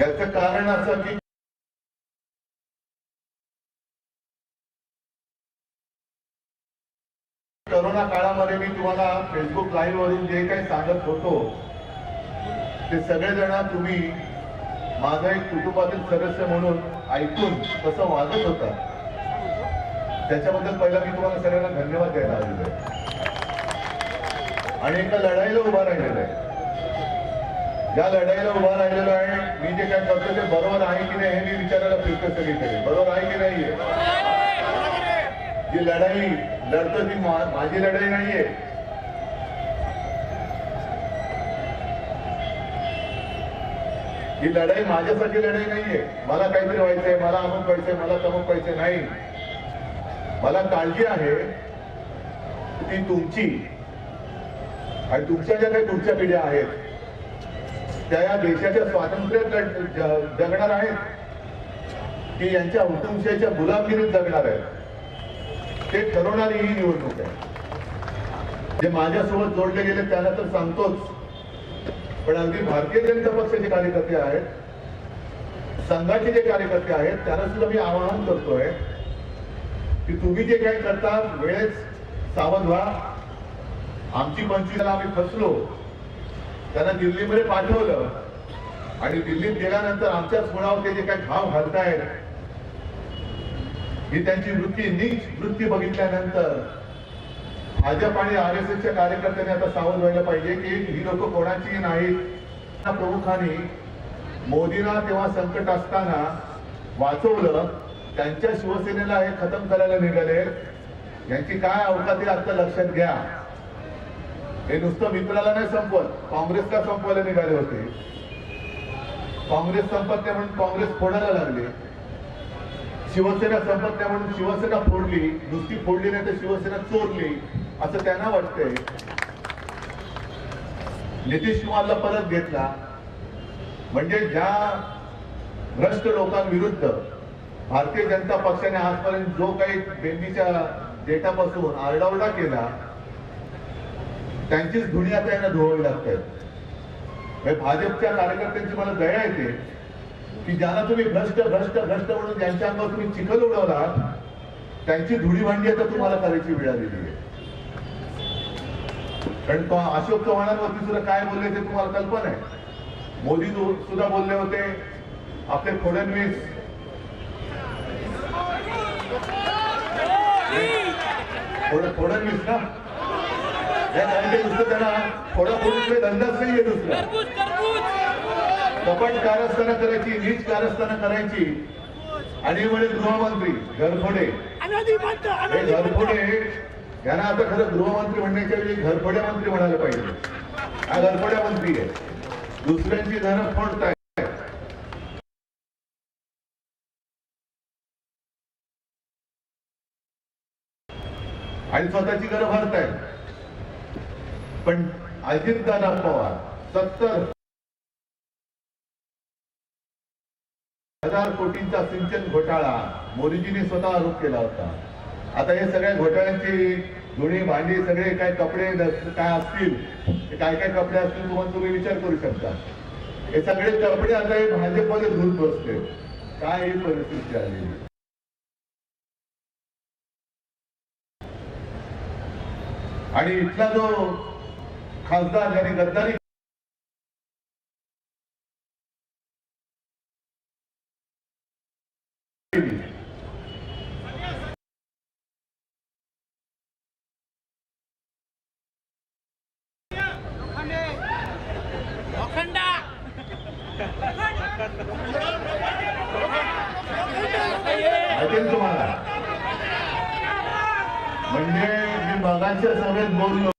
याचं कारण असं की करोना काळामध्ये मी तुम्हाला फेसबुक लाईव्ह वरून जे काही सांगत होतो ते सगळेजण तुम्ही माझा एक कुटुंबातील सदस्य म्हणून ऐकून तसं वागत होता. त्याच्याबद्दल पहिला मी तुम्हाला सगळ्यांना धन्यवाद द्यायला आलेलो आहे. आणि एका लढाईला उभा राहिलेला आहे. ज्या लढाईला उभा राहिलेलो आहे मी जे काय करतो ते बरोबर आहे की नाही हे मी विचारायला फिरतो सगळीकडे. बरोबर आहे की नाहीये? जी लढाई लढतो ती माझी लढाई नाहीये. ही लढाई माझ्यासाठी लढाई नाहीये. मला काहीतरी व्हायचंय मला अमुक व्हायचंय मला तमुक व्हायचंय नाही. मला काळजी आहे ती तुमची. आणि तुमच्या ज्या काही पुढच्या पिढ्या आहेत ज्या या देशाच्या स्वातंत्र्य जगणार आहेत की यांच्या हुकुमशाहीच्या गुलामगिरीत जगणार आहेत. ते ठरवणारी ही निवडणूक आहे. जे माझ्यासोबत जोडले गेले त्यांना तर सांगतोच. पण अगदी भारतीय जनता पक्षाचे कार्यकर्ते आहेत संघाचे जे कार्यकर्ते आहेत त्यांना सुद्धा मी आवाहन करतोय की तुम्ही जे काही करता वेळेस सावध व्हा. आमची पंचवीसला आम्ही फसलो. त्यांना दिल्लीमध्ये पाठवलं. आणि दिल्लीत गेल्यानंतर आमच्याच मुळावर ते जे काही घाव घालतायत ही त्यांची वृत्ती नीच वृत्ती बघितल्यानंतर भाजप आणि आर एस एसच्या कार्यकर्त्यांनी आता सावध व्हायला पाहिजे की ही लोक कोणाची नाहीत. त्या प्रमुखांनी मोदींना तेव्हा संकट असताना वाचवलं त्यांच्या शिवसेनेला हे खतम करायला निघाले यांची काय अवकाती आता लक्षात घ्या. हे नुसतं मित्राला नाही संपवत. काँग्रेसला संपवायला निघाले होते? काँग्रेस संपत नाही म्हणून काँग्रेस फोडायला लागले. शिवसेना संपत नाही म्हणून शिवसेना फोडली. नुसती फोडली नाही तर शिवसेना चोरली. असं त्यांना वाटतंय. नितीश कुमारला परत घेतला. म्हणजे ज्या भ्रष्ट लोकांविरुद्ध भारतीय जनता पक्षाने आजपर्यंत जो काही बेंबीच्या डेटापासून आरडाओरडा केला त्यांचीच धुणी आता यांना धुवावी लागते. भाजपच्या कार्यकर्त्यांची मला दया येते की ज्यांना तुम्ही भ्रष्ट भ्रष्ट भ्रष्ट म्हणून ज्यांच्या अंगावर तुम्ही चिखल उडवला त्यांची धुडी भांडी आता तुम्हाला करायची वेळ आलेली आहे. कारण अशोक चव्हाणांवरती सुद्धा काय बोलले ते तुम्हाला कल्पना आहे. मोदी सुद्धा बोलले होते आपले फडणवीस. फडणवीस ना? या कारण नुसतं त्यांना फोडाफोडीकडे धंदाच नाहीये दुसरा. तरबूज तरबूज! कपट कारस्थानं करायची नीच कारस्थानं करायची. आणि म्हणे गृहमंत्री घरफोडे. हे घरफोडे यांना आता खरं गृहमंत्री म्हणण्याच्या ऐवजी घरफोड्या मंत्री म्हणायला पाहिजे. हा घरफोड्या मंत्री आहे. दुसऱ्यांची घरं फोडताय. आणि स्वतःची घरं भरताय पण अजितदादा पवार सत्तर. हजार कोटींचा सिंचन घोटाळा मोदीजींनी स्वतः आरोप केला होता. आता हे सगळ्या घोटाळ्यांची धुणी भांडी सगळे काय कपडे काय असतील ते काय काय कपडे असतील तुम्हाला तुम्ही विचार करू शकता. हे सगळे कपडे आता हे भाजपमध्ये धुत बसले. काय ही परिस्थिती आली? आणि इथला जो खासदार ज्याने गद्दारी केली अखंडा ऐकेल तुम्हाला म्हणजे मी मगाच्या सभेत बोललो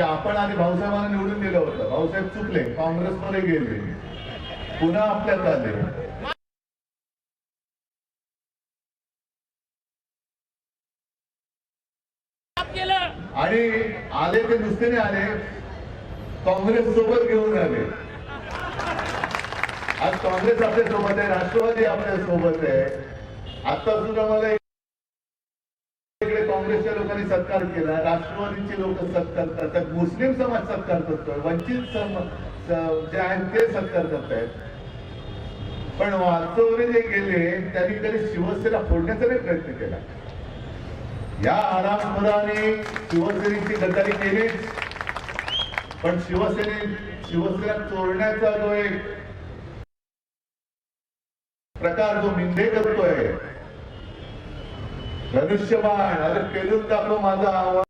की आपण आणि भाऊसाहेबांना निवडून दिलं होतं. भाऊसाहेब चुकले. काँग्रेसमध्ये गेले. पुन्हा आपल्यात आले. आणि आले ते नुसते नाही आले. काँग्रेस सोबत घेऊन आले. आज काँग्रेस आपल्यासोबत आहे राष्ट्रवादी आपल्यासोबत आहे. आता सुद्धा मला सत्कार केला राष्ट्रवादीचे लोक सत्कार करतात मुस्लिम समाज सत्कार करतोय वंचित सम जे आहेत ते सत्कार करतायत. पण वाचवले जे गेले त्यांनी कधी शिवसेना फोडण्याचा नाही प्रयत्न केला. या आरामखोराने शिवसेनेची गद्दारी केलीच. पण शिवसेने शिवसेना चोरण्याचा जो एक प्रकार जो मिंदे करतोय धनुष्यबाण अरे पेलून टाकलो माझा आवाज.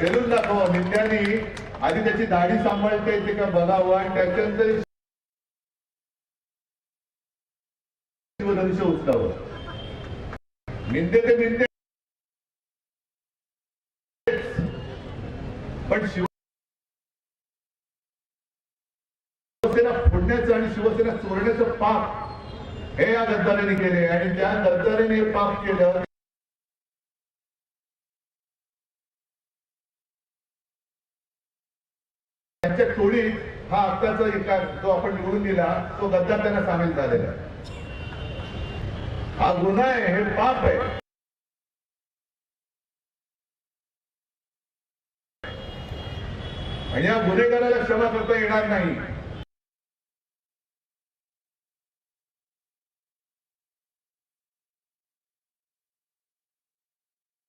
पेलून दाखव मिंद्यानी आधी त्याची दाढी सांभाळता येते का बघावं आणि त्याच्यानंतर धनुष्य उचलावं. मिंदे ते मिंदे पण शिव शिवसेना फोडण्याचं आणि शिवसेना चोरण्याचं पाप हे या गद्दारीने केले आणि त्या गद्दारीने पाप केलं त्यांच्या टोळीत हा आत्ताचा एका जो आपण निवडून दिला तो गद्दार त्यांना सामील झालेला हा गुन्हा आहे हे पाप आहे. आणि या गुन्हेगाराला क्षमा करता येणार नाही.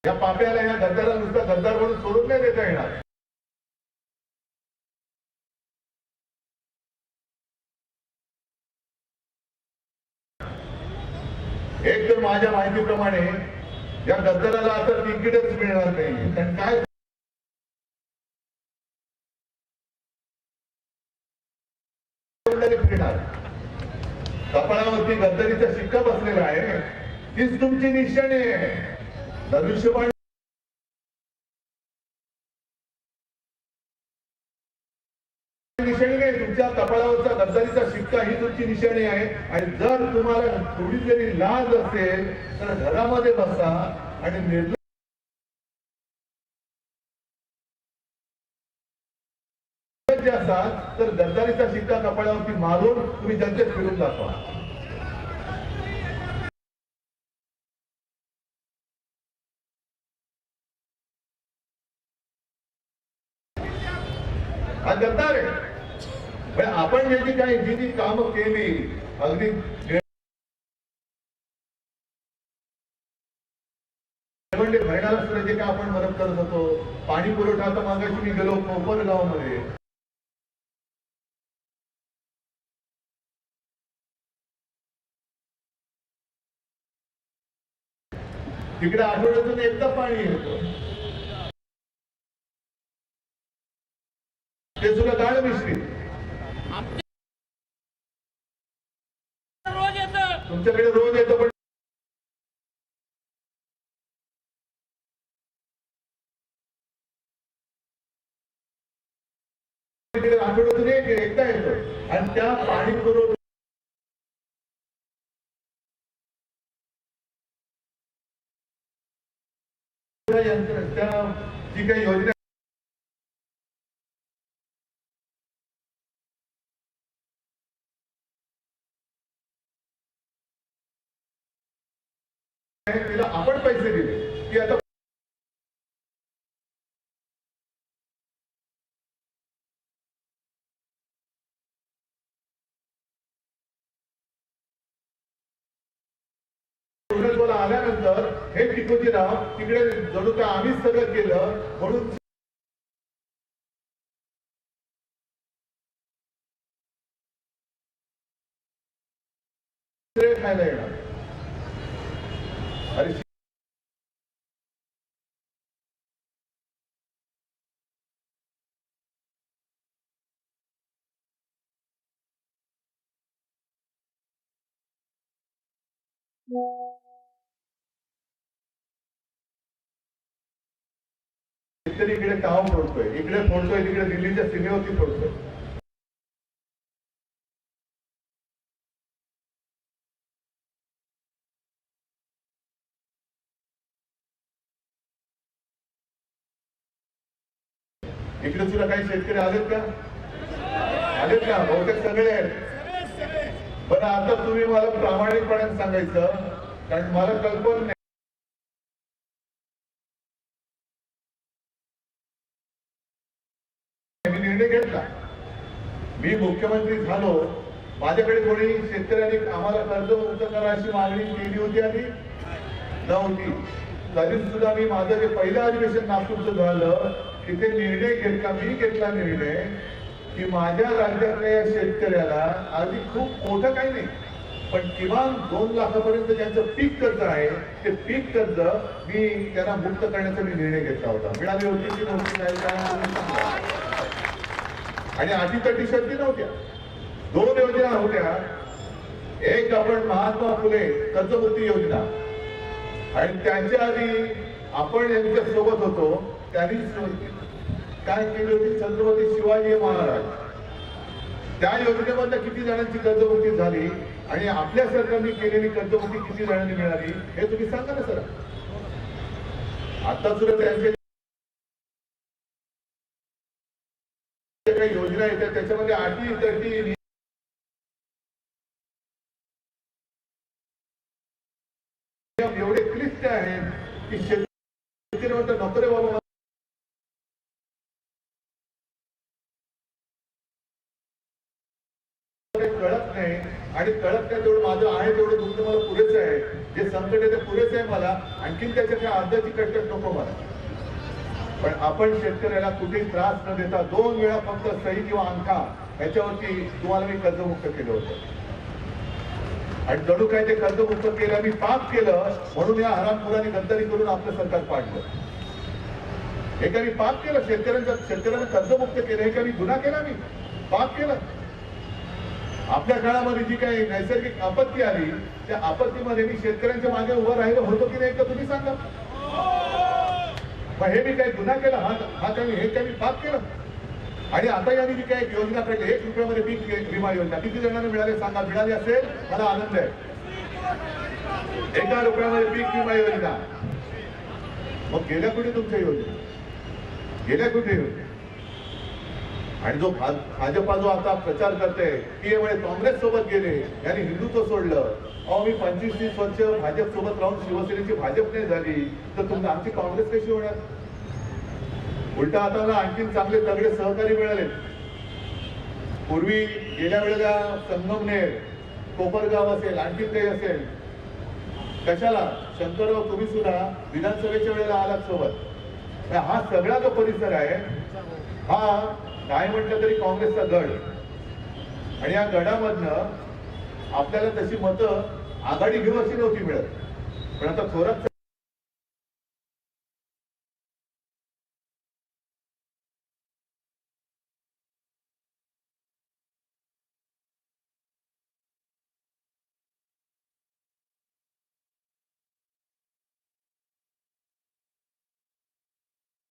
या पाप्याला या गद्दाराला नुसता गद्दार म्हणून सोडून नाही देता येणार. एक तर माझ्या माहितीप्रमाणे या गद्दाराला आता तिकीटच मिळणार नाही कारण काय? फिरणार कपाळावरती गद्दारीचा शिक्का बसलेला आहे. तीच तुमची निशाणी आहे. धनुष्यबाण निशाणी नाही तुमच्या कपाळावरचा गद्दारीचा शिक्का ही तुमची निशाणी आहे. आणि जर तुम्हाला थोडी जरी लाज असेल तर घरामध्ये बसा आणि निर्लज्ज जे असाल तर गद्दारीचा शिक्का कपाळावरती मारून तुम्ही जनतेत फिरून दाखवा. गद्दार आहे. म्हणजे आपण जे जी काही जी जी कामं केली अगदी जेवण भरणारा सुद्धा जे काय आपण मदत करत होतो पाणी पुरवठा तर मागाशी मी गेलो कोपरगावमध्ये तिकडे आठवड्यातून एकदा पाणी येतं. ते सुद्धा रोज येतं. तुमच्याकडे रोज येतो पण आठवड्यातून एक एकदा येतो. आणि त्या पाणी पुरवठा यंत्र त्या जी काही योजना आहे, तिला आपण पैसे दिले की आता आल्यानंतर हे टिकोजीराव तिकडे जणू काय आम्हीच सगळं केलं म्हणून खायला येणार. अरे शेतकरी इकडे काम फोडतोय. इकडे फोडतोय तिकडे दिल्लीच्या सीमेवरती फोडतोय. इकडे सुद्धा काही शेतकरी आलेत का? आलेत का? बहुतेक सगळे आहेत. पण आता तुम्ही मला प्रामाणिकपणे सांगायचं कारण मला कल्पना नाही. मी निर्णय घेतला. मी मुख्यमंत्री झालो. माझ्याकडे कोणी शेतकऱ्यांनी आम्हाला कर्ज मुक्त करा अशी मागणी केली होती आधी? नव्हती. तरी सुद्धा मी माझं जे पहिलं अधिवेशन नागपूरचं झालं तिथे निर्णय घेतला मी घेतला निर्णय की माझ्या राज्यातल्या या शेतकऱ्याला अगदी खूप मोठं काही नाही पण किमान दोन लाखापर्यंत ज्यांचं पीक कर्ज आहे ते पीक कर्ज मी त्यांना मुक्त करण्याचा मी निर्णय घेतला होता. मिळाली होती की नव्हती काय काय तुम्ही सांगा. आणि अटीतटी शर्ती नव्हत्या. दोन योजना होत्या. एक आपण महात्मा फुले कर्जमुक्ती योजना. आणि त्याच्या आधी आपण यांच्या सोबत होतो त्यांनीच काय केली होती छत्रपती शिवाजी महाराज. त्या योजनेमध्ये किती जणांची कर्जमुक्ती झाली आणि आपल्या सरकारने केलेली कर्जमुक्ती किती जणांनी मिळाली हे तुम्ही सांगा ना सर. आता सुद्धा त्यांचे काही योजना येतात त्याच्यामध्ये अटी तटी एवढे क्लिष्ट आहेत की शेतकरी म्हणतो नको बाबा मला काही कळत नाही आणि कळत नाही तेवढं माझं आहे तेवढं दुःख मला पुरेसं आहे. जे संकट आहे ते पुरेसं आहे मला. आणखीन त्याच्या काही अर्ध्याची कटकट नको मला. पण आपण शेतकऱ्याला कुठेही त्रास न देता दोन वेळा फक्त सही किंवा अंका ह्याच्यावरती तुम्हाला मी कर्जमुक्त केलं होतं. आणि जणू काय ते कर्जमुक्त केलं मी पाप केलं म्हणून या हरामखोरांनी गद्दारी करून आपलं सरकार पाडलं. एकाने पाप केलं? शेतकऱ्यांचं शेतकऱ्यांना कर्जमुक्त केलं. एकाने गुन्हा केला मी? पाप केलं. आपल्या काळामध्ये जी काही नैसर्गिक आपत्ती आली त्या आपत्तीमध्ये मी शेतकऱ्यांच्या मागे उभं राहिलं. होतो की नाही एकदा तुम्ही सांगा. मग हे मी काही गुन्हा केला हा हा काही हे काही मी पाप केलं. आणि आता यांनी जी काही योजना काढली एक रुपयामध्ये पीक विमा योजना. किती जणांना मिळाले सांगा. मिळाली असेल मला आनंद आहे. एका रुपयामध्ये पीक विमा योजना. मग गेल्या कुठे तुमच्या योजना? गेल्या कुठे योजना? आणि जो भाजपा जो आता प्रचार करते की यामुळे काँग्रेस सोबत गेले यांनी हिंदुत्व सोडलं. अहो मी पंचवीस तीस वर्ष भाजप सोबत राहून शिवसेनेची भाजप नाही झाली तर तुमचं आमची काँग्रेस कशी होणार? उलटा आता मला आणखीन चांगले तगडे सहकारी मिळाले पूर्वी गेल्या वेळेला संगमनेर कोपरगाव असेल आणखीन काही असेल कशाला? शंकरराव तुम्ही सुद्धा विधानसभेच्या वेळेला आलात सोबत. हा सगळा जो परिसर आहे हा काय म्हटलं तरी काँग्रेसचा गड. आणि या गडामधनं आपल्याला तशी मतं आघाडी घेऊ अशी नव्हती मिळत. पण आता थोरात